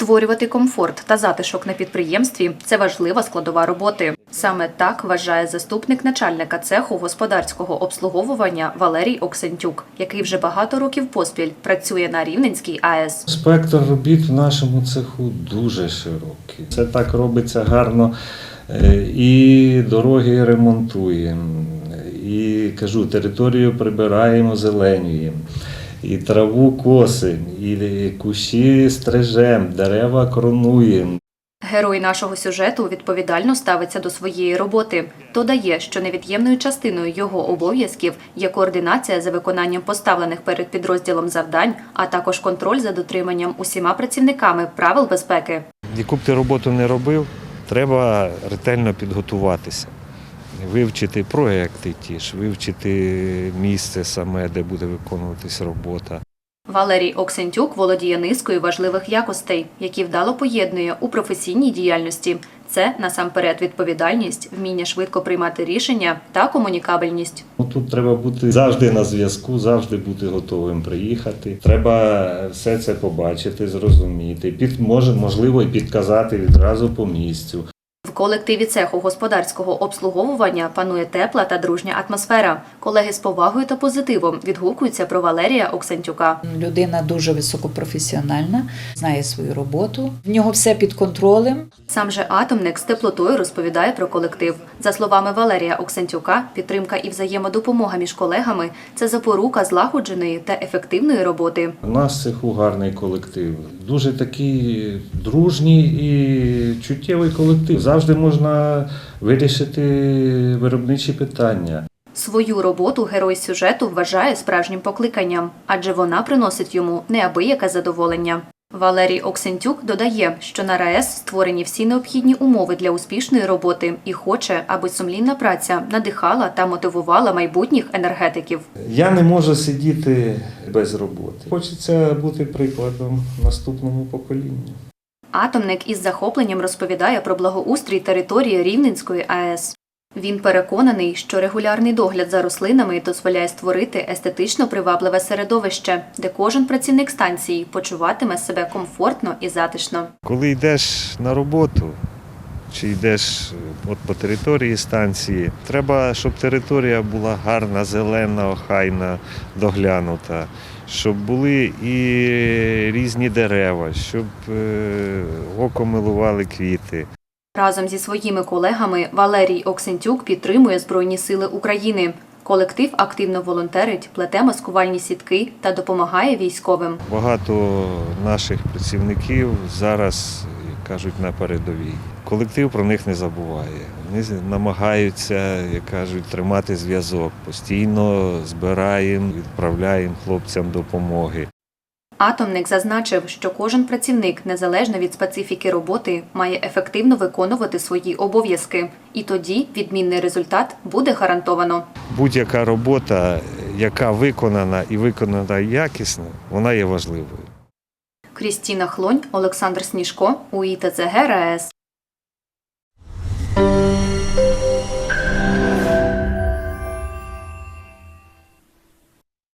Створювати комфорт та затишок на підприємстві це важлива складова роботи. Саме так вважає заступник начальника цеху господарського обслуговування Валерій Оксентюк, який вже багато років поспіль працює на Рівненській АЕС. Спектр робіт в нашому цеху дуже широкий. Це так робиться гарно. Е, І дороги ремонтуємо, і кажу, територію прибираємо, зеленюємо, і траву косимо, і кущі стрижемо, дерева коронуємо. Герой нашого сюжету відповідально ставиться до своєї роботи. Додає, що невід'ємною частиною його обов'язків є координація за виконанням поставлених перед підрозділом завдань, а також контроль за дотриманням усіма працівниками правил безпеки. Яку б ти роботу не робив, треба ретельно підготуватися. Вивчити проекти ті ж, вивчити місце саме, де буде виконуватись робота. Валерій Оксентюк володіє низкою важливих якостей, які вдало поєднує у професійній діяльності. Це насамперед відповідальність, вміння швидко приймати рішення та комунікабельність. Ну, Тут треба бути завжди на зв'язку, завжди бути готовим приїхати. Треба все це побачити, зрозуміти. Під, може, можливо, і підказати відразу по місцю. Колективі цеху господарського обслуговування панує тепла та дружня атмосфера. Колеги з повагою та позитивом відгукуються про Валерія Оксентюка. Людина дуже високопрофесіональна, знає свою роботу. В нього все під контролем. Сам же атомник з теплотою розповідає про колектив. За словами Валерія Оксентюка, підтримка і взаємодопомога між колегами це запорука злагодженої та ефективної роботи. У нас цеху гарний колектив. Дуже такий дружній і чуттєвий колектив. Завжди можна вирішити виробничі питання. Свою роботу герой сюжету вважає справжнім покликанням, адже вона приносить йому неабияке задоволення. Валерій Оксентюк додає, що на РаЕС створені всі необхідні умови для успішної роботи і хоче, аби сумлінна праця надихала та мотивувала майбутніх енергетиків. Я не можу сидіти без роботи. Хочеться бути прикладом наступному поколінню. Атомник із захопленням розповідає про благоустрій території Рівненської АЕС. Він переконаний, що регулярний догляд за рослинами дозволяє створити естетично привабливе середовище, де кожен працівник станції почуватиме себе комфортно і затишно. Коли йдеш на роботу чи йдеш от по території станції, треба, щоб територія була гарна, зелена, охайна, доглянута, щоб були і різні дерева, щоб е, око милували квіти. Разом зі своїми колегами Валерій Оксентюк підтримує Збройні Сили України. Колектив активно волонтерить, плете маскувальні сітки та допомагає військовим. Багато наших працівників зараз кажуть на передовій. Колектив про них не забуває. Вони намагаються, як кажуть, тримати зв'язок. Постійно збираємо, відправляємо хлопцям допомоги. Атомник зазначив, що кожен працівник, незалежно від специфіки роботи, має ефективно виконувати свої обов'язки, і тоді відмінний результат буде гарантовано. Будь-яка робота, яка виконана і виконана якісно, вона є важливою. Крістіна Хлонь, Олександр Сніжко, УІТЦГ РаЕС.